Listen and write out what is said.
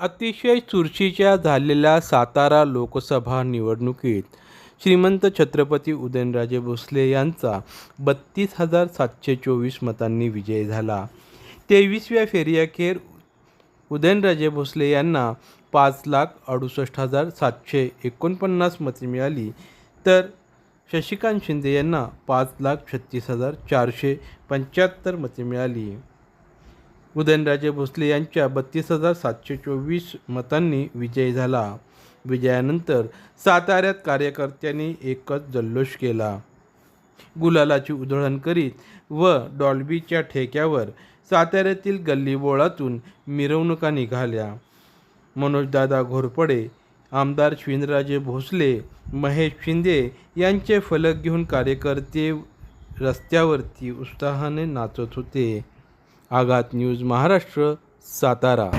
अतिशय चुरशीच्या झालेल्या सातारा लोकसभा निवडणुकीत श्रीमंत छत्रपती उदयनराजे भोसले यांचा बत्तीस हजार सातशे चोवीस मतांनी विजय झाला. तेवीसव्या फेरीअखेर उदयनराजे भोसले यांना पाच लाख अडुसष्ट हजार सातशे एकोणपन्नास मते मिळाली तर शशिकांत शिंदे यांना पाच लाख छत्तीस हजार चारशे पंच्याहत्तर मते मिळाली. उदयनराजे भोसले यांच्या बत्तीस हजार सातशे चोवीस मतांनी विजय झाला. विजयानंतर साताऱ्यात कार्यकर्त्यांनी एकच जल्लोष केला. गुलालाची उधळण करीत व डॉल्बीच्या ठेक्यावर साताऱ्यातील गल्लीबोळातून मिरवणुका निघाल्या. मनोजदादा घोरपडे आमदार शिंदराजे भोसले महेश शिंदे यांचे फलक घेऊन कार्यकर्ते रस्त्यावरती उत्साहाने नाचत होते. आघात न्यूज महाराष्ट्र सातारा.